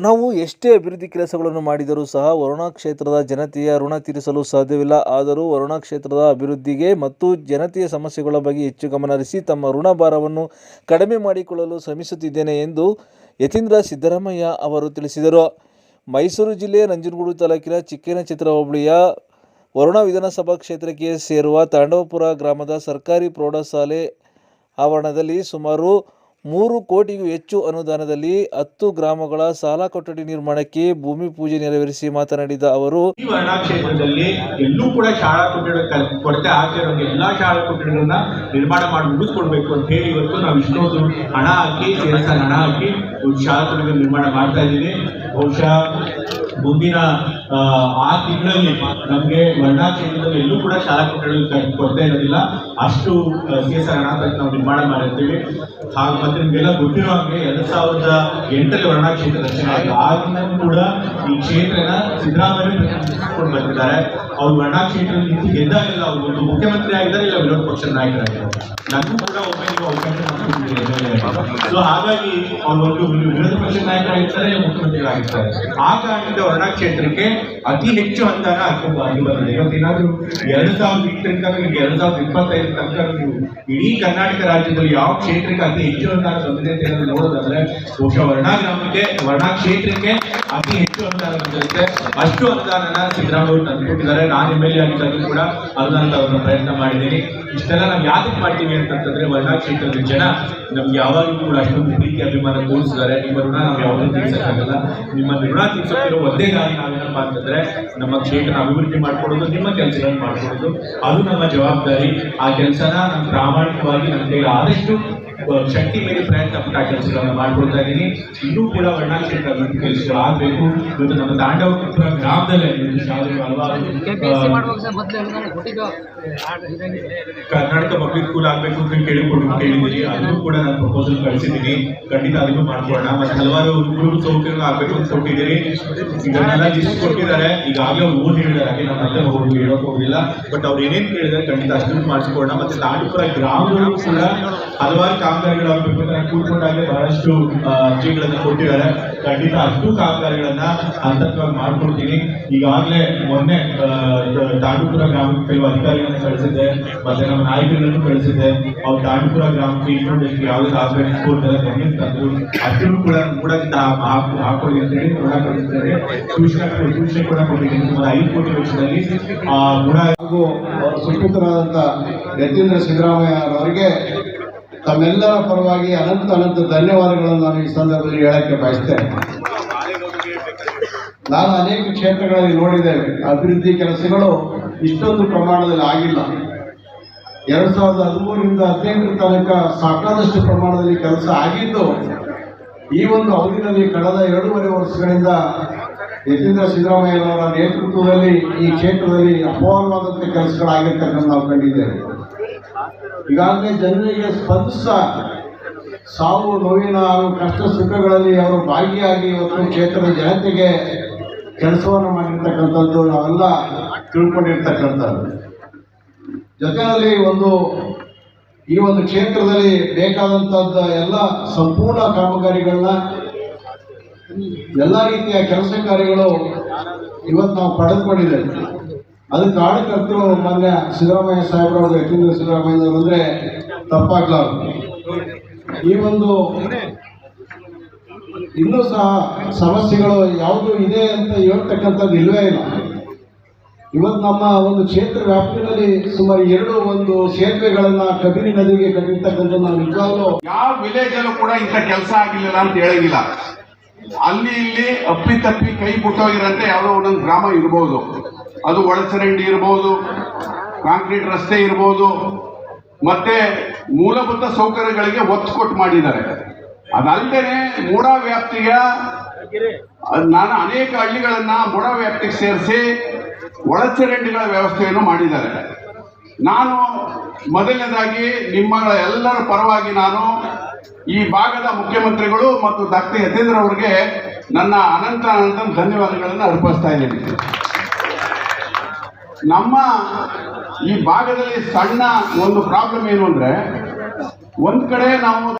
ನಾವು ಎಷ್ಟೇ ಅಭಿವೃದ್ಧಿ ಕೆಲಸಗಳನ್ನು ಮಾಡಿದರೂ ಸಹ ವರುಣಾ ಕ್ಷೇತ್ರದ ಜನತೆಯ ಋಣ ತೀರಿಸಲು ಸಾಧ್ಯವಿಲ್ಲ. ಆದರೂ ವರುಣಾ ಕ್ಷೇತ್ರದ ಅಭಿವೃದ್ಧಿಗೆ ಮತ್ತು ಜನತೆಯ ಸಮಸ್ಯೆಗಳ ಬಗ್ಗೆ ಹೆಚ್ಚು ಗಮನ ಹರಿಸಿ ತಮ್ಮ ಋಣಭಾರವನ್ನು ಕಡಿಮೆ ಮಾಡಿಕೊಳ್ಳಲು ಶ್ರಮಿಸುತ್ತಿದ್ದೇನೆ ಎಂದು ಯತೀಂದ್ರ ಸಿದ್ದರಾಮಯ್ಯ ಅವರು ತಿಳಿಸಿದರು. ಮೈಸೂರು ಜಿಲ್ಲೆಯ ನಂಜನಗೂಡು ತಾಲೂಕಿನ ಚಿಕ್ಕೇನಚಿತ್ರ ಹೋಬಳಿಯ ವರುಣಾ ವಿಧಾನಸಭಾ ಕ್ಷೇತ್ರಕ್ಕೆ ಸೇರುವ ತಾಂಡವಪುರ ಗ್ರಾಮದ ಸರ್ಕಾರಿ ಪ್ರೌಢಶಾಲೆ ಆವರಣದಲ್ಲಿ ಸುಮಾರು ಮೂರು ಕೋಟಿಗೂ ಹೆಚ್ಚು ಅನುದಾನದಲ್ಲಿ ಹತ್ತು ಗ್ರಾಮಗಳ ಸಾಲ ಕೊಠಡಿ ನಿರ್ಮಾಣಕ್ಕೆ ಭೂಮಿ ಪೂಜೆ ನೆರವೇರಿಸಿ ಮಾತನಾಡಿದ ಅವರು, ಈ ವರ್ಣಾ ಕ್ಷೇತ್ರದಲ್ಲಿ ಎಲ್ಲೂ ಕೂಡ ಶಾಲಾ ಕೊಠಡಿ ಕೊರತೆ ಆಗ್ತಿರೋ ಎಲ್ಲಾ ಶಾಲಾ ಕೊಠಡಿಗಳನ್ನ ನಿರ್ಮಾಣ ಮಾಡಿ ಮುಗಿಸ್ಕೊಡ್ಬೇಕು ಅಂತ ಹೇಳಿ ಇವತ್ತು ನಾವು ಇಷ್ಟೊಂದು ಹಣ ಹಾಕಿ ಹಣ ಹಾಕಿ ಶಾಲಾ ನಿರ್ಮಾಣ ಮಾಡ್ತಾ ಇದ್ದೀವಿ. ಬಹುಶಃ ಮುಂದಿನ ಆ, ತಿಂಗಳಲ್ಲಿ ನಮಗೆ ವರ್ಣಾ ಕ್ಷೇತ್ರದಲ್ಲಿ ಎಲ್ಲೂ ಕೂಡ ಶಾಲಾ ಕೊಠಡಿಗಳು ಕೊಡ್ತಾ ಇರೋದಿಲ್ಲ. ಅಷ್ಟು ಸಿ ಎಸ್ ಆರ್ ತಂದು ನಾವು ನಿರ್ಮಾಣ ಮಾಡಿರ್ತೀವಿ. ಹಾಗೆ ಮತ್ತೆ ನಿಮ್ಗೆಲ್ಲ ಗೊತ್ತಿರೋ ಹಾಗೆ ಎರಡ್ ಸಾವಿರದ ಎಂಟರಲ್ಲಿ ವರ್ಣಾ ಕ್ಷೇತ್ರ ರಚನೆ ಆಗಿದೆ ಆಗಿನ ಕೂಡ ಈ ಕ್ಷೇತ್ರನ ಸಿದ್ದರಾಮಯ್ಯ ಪ್ರತಿನಿಧಿಸಿಕೊಂಡು ಬರ್ತಿದ್ದಾರೆ ಅವ್ರು ವರ್ಣ ಕ್ಷೇತ್ರದಲ್ಲಿ ನಿಂತು ಗೆದ್ದಾಗಲ್ಲ ಅವರು ಒಂದು ಮುಖ್ಯಮಂತ್ರಿ ಆಗಿದ್ದಾರೆ, ಇಲ್ಲ ವಿರೋಧ ಪಕ್ಷದ ನಾಯಕರಾಗಿದ್ದಾರೆ. ನನಗೂ ಕೂಡ ನೀವು ಅವಕಾಶ ಸೊ ಹಾಗಾಗಿ ಅವ್ರು ಒಂದು ವಿರೋಧ ಪಕ್ಷದ ನಾಯಕರಾಗಿರ್ತಾರೆ, ಮುಖ್ಯಮಂತ್ರಿಗಳಾಗಿರ್ತಾರೆ. ಆ ಕಾರಣದಿಂದ ವರ್ಣಾ ಕ್ಷೇತ್ರಕ್ಕೆ ಅತಿ ಹೆಚ್ಚು ಅಂತಾನ ಆಗಿ ಬಂದಿದೆ. ಇವತ್ತೇನಾದ್ರೂ ಎರಡು ಸಾವಿರದ ಎಂಟರಿಂದ ನಿಮಗೆ ಎರಡ್ ಸಾವಿರದ ಇಪ್ಪತ್ತೈದು ತನಕ ನೀವು ಇಡೀ ಕರ್ನಾಟಕ ರಾಜ್ಯದಲ್ಲಿ ಯಾವ ಕ್ಷೇತ್ರಕ್ಕೆ ಅತಿ ಹೆಚ್ಚು ಅನುದಾನ ಬಂದಿದೆ ಅಂತ ಹೇಳೋದು ನೋಡೋದಾದ್ರೆ, ಬಹುಶಃ ವರ್ಣಾ ಗ್ರಾಮಕ್ಕೆ ವರ್ಣಾ ಕ್ಷೇತ್ರಕ್ಕೆ ಅತಿ ಹೆಚ್ಚು ಅನುದಾನ ಬಂದಿರುತ್ತೆ. ಅಷ್ಟು ಅನುದಾನನ ಸಿದ್ದರಾಮಯ್ಯ ತಂದುಕೊಟ್ಟಿದ್ದಾರೆ ನಾನು ಎಂ ಎಲ್ ಎ ಆಗಿದ್ದಾಗಲೂ ಕೂಡ ಅದನ್ನ ಪ್ರಯತ್ನ ಮಾಡಿದ್ದೀನಿ. ಇಷ್ಟೆಲ್ಲ ನಾವು ಯಾತಕ್ಕೆ ಮಾಡ್ತೀವಿ ಅಂತಂತಂದ್ರೆ ವರ್ಣಾ ಕ್ಷೇತ್ರದ ಜನ ನಮ್ಗೆ ಯಾವಾಗಲೂ ಕೂಡ ಅಷ್ಟೊಂದು ಪ್ರೀತಿ ಅಭಿಮಾನ ತೋರಿಸಿದ್ದಾರೆ ನಿಮ್ಮ ಋಣ ನಾವು ಯಾವಾಗಲೂ ತೀರ್ಸಕ್ಕಾಗಲ್ಲ. ನಿಮ್ಮ ಋಣ ತೀರ್ಸೋಕಿರೋ ಒಂದೇ ದಾರಿ ನಾವೇನಪ್ಪ ಅಂತಂದ್ರೆ ನಮ್ಮ ಕ್ಷೇತ್ರ ಅಭಿವೃದ್ಧಿ ಮಾಡ್ಕೊಡೋದು, ನಿಮ್ಮ ಕೆಲಸಗಳನ್ನು ಮಾಡ್ಕೊಡೋದು. ಅದು ನಮ್ಮ ಜವಾಬ್ದಾರಿ. ಆ ಕೆಲಸನ ನಾವು ಪ್ರಾಮಾಣಿಕವಾಗಿ ನಮ್ಮ ಆದಷ್ಟು ಶಕ್ತಿ ಮೇಲೆ ಪ್ರಯತ್ನ ಪಟ್ಟ ಕೆಲಸಗಳನ್ನ ಮಾಡ್ಕೊಳ್ತಾ ಇದ್ದೀನಿ. ಇನ್ನೂ ಕೂಡ ವರ್ಣಾ ಕ್ಷೇತ್ರ ಅಭಿವೃದ್ಧಿ ಕೆಲಸಗಳು ಆಗ್ಬೇಕು. ಇವತ್ತು ನಮ್ಮ ತಾಂಡವಪುರ ಗ್ರಾಮದಲ್ಲೇ ಹಲವಾರು ಕರ್ನಾಟಕ ಪಬ್ಲಿಕ್ ಸ್ಕೂಲ್ ಆಗ್ಬೇಕು ಅಂತ ಕೇಳಿಕೊಂಡು ಕೇಳಿದ್ದೀನಿ ಅದನ್ನು ಕೂಡ ನಾನು ಪ್ರಪೋಸಲ್ ಕಳಿಸಿದ್ದೀನಿ. ಖಂಡಿತ ಅದನ್ನು ಮಾಡ್ಕೊಳ್ಳೋಣ. ಮತ್ತೆ ಹಲವಾರು ಮೂರು ಸೌಕರ್ಯಗಳು ಆಗ್ಬೇಕು ಅಂತ ಕೊಟ್ಟಿದ್ದೀರಿ ಇದನ್ನೆಲ್ಲ ಲಿಸ್ಟ್ ಕೊಟ್ಟಿದ್ದಾರೆ. ಈಗಾಗಲೇ ಓದಿ ಹೇಳಿದ್ದಾರೆ. ಹಾಗೆ ನಾನು ಮತ್ತೆ ಹೋಗಿ ಹೇಳೋಕೆ ಹೋಗಿಲ್ಲ ಬಟ್ ಅವ್ರು ಏನೇನು ಕೇಳಿದ್ದಾರೆ ಖಂಡಿತ ಅಷ್ಟನ್ನು ಮಾಡಿಸ್ಕೊಳ್ಳೋಣ. ಮತ್ತೆ ತಾಂಡೂಪುರ ಗ್ರಾಮಗಳು ಕೂಡ ಹಲವಾರು ಕಾಮಗಾರಿಗಳು ಆಗ್ಬೇಕು ಅಂತ ಕೂತ್ಕೊಂಡಾಗಲೇ ಬಹಳಷ್ಟು ಅರ್ಜಿಗಳನ್ನ ಕೊಟ್ಟಿದ್ದಾರೆ. ಖಂಡಿತ ಅಷ್ಟು ಕಾಮಗಾರಿಗಳನ್ನ ಹಂತವಾಗಿ ಮಾಡ್ಕೊಡ್ತೀನಿ. ಈಗಾಗಲೇ ಮೊನ್ನೆ ತಾಂಡೂಪುರ ಗ್ರಾಮಕ್ಕೆ ಕೆಲವು ಅಧಿಕಾರಿಗಳನ್ನ ಕಳಿಸಿದ್ದೆ, ಮತ್ತೆ ನಮ್ಮ ನಾಯಕರನ್ನು ಕಳಿಸಿದ್ದೆ. ಅವ್ರು ತಾಂಡೂಪುರ ಗ್ರಾಮಕ್ಕೆ ಇನ್ನೊಂದು ಯಾವುದೇ ಸ್ಕೂಲ್ ಎಲ್ಲ ಗಮನ ತಂದ್ರು ಅಷ್ಟು ಕೂಡ ಕೂಡ ಹಾಕೊಳ್ಳಿ ಅಂತ ಹೇಳಿ ಕೂಡ ಕಳಿಸಿದ್ದಾರೆ ಸೂಚನೆ ಸೂಚನೆ ಕೂಡ ಕೊಟ್ಟಿದ್ದೀನಿ. ಸುಮಾರು ಐದು ಕೋಟಿ ವರ್ಷದಲ್ಲಿ ಆ ಗುಣ ಹಾಗೂ ಸುಪುತ್ರರಾದಂತ ಯತೀಂದ್ರ ಸಿದ್ದರಾಮಯ್ಯ ಅವರಿಗೆ ತಮ್ಮೆಲ್ಲರ ಪರವಾಗಿ ಅನಂತ ಅನಂತ ಧನ್ಯವಾದಗಳನ್ನು ನಾನು ಈ ಸಂದರ್ಭದಲ್ಲಿ ಹೇಳಕ್ಕೆ ಬಯಸ್ತೇನೆ. ನಾನು ಅನೇಕ ಕ್ಷೇತ್ರಗಳಲ್ಲಿ ನೋಡಿದ್ದೇವೆ ಅಭಿವೃದ್ಧಿ ಕೆಲಸಗಳು ಇಷ್ಟೊಂದು ಪ್ರಮಾಣದಲ್ಲಿ ಆಗಿಲ್ಲ. ಎರಡ್ ಸಾವಿರದ ಹದಿಮೂರರಿಂದ ಹದಿನೆಂಟರ ತನಕ ಸಾಕಾದಷ್ಟು ಪ್ರಮಾಣದಲ್ಲಿ ಕೆಲಸ ಆಗಿದ್ದು, ಈ ಒಂದು ಅವಧಿನಲ್ಲಿ ಕಳೆದ ಎರಡೂವರೆ ವರ್ಷಗಳಿಂದ ಯತೀಂದ್ರ ಸಿದ್ದರಾಮಯ್ಯನವರ ನೇತೃತ್ವದಲ್ಲಿ ಈ ಕ್ಷೇತ್ರದಲ್ಲಿ ಅಪಾರವಾದಂಥ ಕೆಲಸಗಳಾಗಿರ್ತಕ್ಕಂಥ ನಾವು ಕಂಡಿದ್ದೇವೆ. ಈಗಾಗಲೇ ಜನರಿಗೆ ಸ್ಪಂದಿಸ ಸಾವು, ನೋವಿನ ಹಾಗೂ ಕಷ್ಟ ಸುಖಗಳಲ್ಲಿ ಅವರು ಭಾಗಿಯಾಗಿ ಇವತ್ತು ಕ್ಷೇತ್ರದ ಜನತೆಗೆ ಕೆಲಸವನ್ನು ಮಾಡಿರ್ತಕ್ಕಂಥದ್ದು ನಾವೆಲ್ಲ ತಿಳ್ಕೊಂಡಿರ್ತಕ್ಕಂಥದ್ದು. ಜೊತೆಯಲ್ಲಿ ಒಂದು ಈ ಒಂದು ಕ್ಷೇತ್ರದಲ್ಲಿ ಬೇಕಾದಂಥದ್ದು ಎಲ್ಲ ಸಂಪೂರ್ಣ ಕಾಮಗಾರಿಗಳನ್ನ ಎಲ್ಲ ರೀತಿಯ ಕೆಲಸ ಕಾರ್ಯಗಳು ಇವತ್ತು ನಾವು ಪಡೆದುಕೊಂಡಿದ್ದೇವೆ. ಅದಕ್ಕೆ ಕಾರಣಕರ್ತರು ಮೊನ್ನೆ ಸಿದ್ದರಾಮಯ್ಯ ಸಾಹೇಬ್ರವರು, ಯತೀಂದ್ರ ಸಿದ್ದರಾಮಯ್ಯ ಅಂದರೆ ತಪ್ಪಾಗ್ಲಾರ್ದು ಈ ಒಂದು ಇನ್ನೂ ಸಹ ಸಮಸ್ಯೆಗಳು ಯಾವುದು ಇದೆ ಅಂತ ಹೇಳ್ತಕ್ಕಂಥದ್ದು ಇಲ್ಲವೇ ಇಲ್ಲ. ಇವತ್ತು ನಮ್ಮ ಒಂದು ಕ್ಷೇತ್ರ ವ್ಯಾಪ್ತಿಯಲ್ಲಿ ಸುಮಾರು ಎರಡು ಒಂದು ಸೇತುವೆಗಳನ್ನ ಕಬಿನಿ ನದಿಗೆ ಕಟ್ಟಿರ್ತಕ್ಕಂಥ ನಾವು ನಿಜವಾಗ್ಲೂ ಯಾವ ವಿಲೇಜ್ ಅಲ್ಲೂ ಕೂಡ ಇಂಥ ಕೆಲಸ ಆಗಿಲ್ಲ ಅಂತ ಹೇಳಂಗಿಲ್ಲ. ಅಲ್ಲಿ ಇಲ್ಲಿ ಅಪ್ಪಿ ತಪ್ಪಿ ಕೈ ಬಿಟ್ಟೋಗಿರಂತೆ ಯಾವುದೋ ಒಂದೊಂದು ಗ್ರಾಮ ಇರ್ಬೋದು. ಅದು ಒಳಚರಂಡಿ ಇರ್ಬೋದು, ಕಾಂಕ್ರೀಟ್ ರಸ್ತೆ ಇರ್ಬೋದು, ಮತ್ತೆ ಮೂಲಭೂತ ಸೌಕರ್ಯಗಳಿಗೆ ಒತ್ತು ಕೊಟ್ಟು ಮಾಡಿದ್ದಾರೆ. ಅದಲ್ಲದೆ ಮೂಡ ವ್ಯಾಪ್ತಿಯ, ನಾನು ಅನೇಕ ಹಳ್ಳಿಗಳನ್ನ ಮೂಡ ವ್ಯಾಪ್ತಿಗೆ ಸೇರಿಸಿ ಒಳಚರಂಡಿಗಳ ವ್ಯವಸ್ಥೆಯನ್ನು ಮಾಡಿದ್ದಾರೆ. ನಾನು ಮೊದಲನೇದಾಗಿ ನಿಮ್ಮಗಳ ಎಲ್ಲರ ಪರವಾಗಿ ನಾನು ಈ ಭಾಗದ ಮುಖ್ಯಮಂತ್ರಿಗಳು ಮತ್ತು ಡಾಕ್ಟರ್ ಯತೇಂದ್ರ ಅವರಿಗೆ ನನ್ನ ಅನಂತ ಅನಂತ ಧನ್ಯವಾದಗಳನ್ನು ಅರ್ಪಿಸ್ತಾ ಇದ್ದೀನಿ. ನಮ್ಮ ಈ ಭಾಗದಲ್ಲಿ ಸಣ್ಣ ಒಂದು ಪ್ರಾಬ್ಲಮ್ ಏನು ಅಂದ್ರೆ ಒಂದ್ ಕಡೆ ನಾವು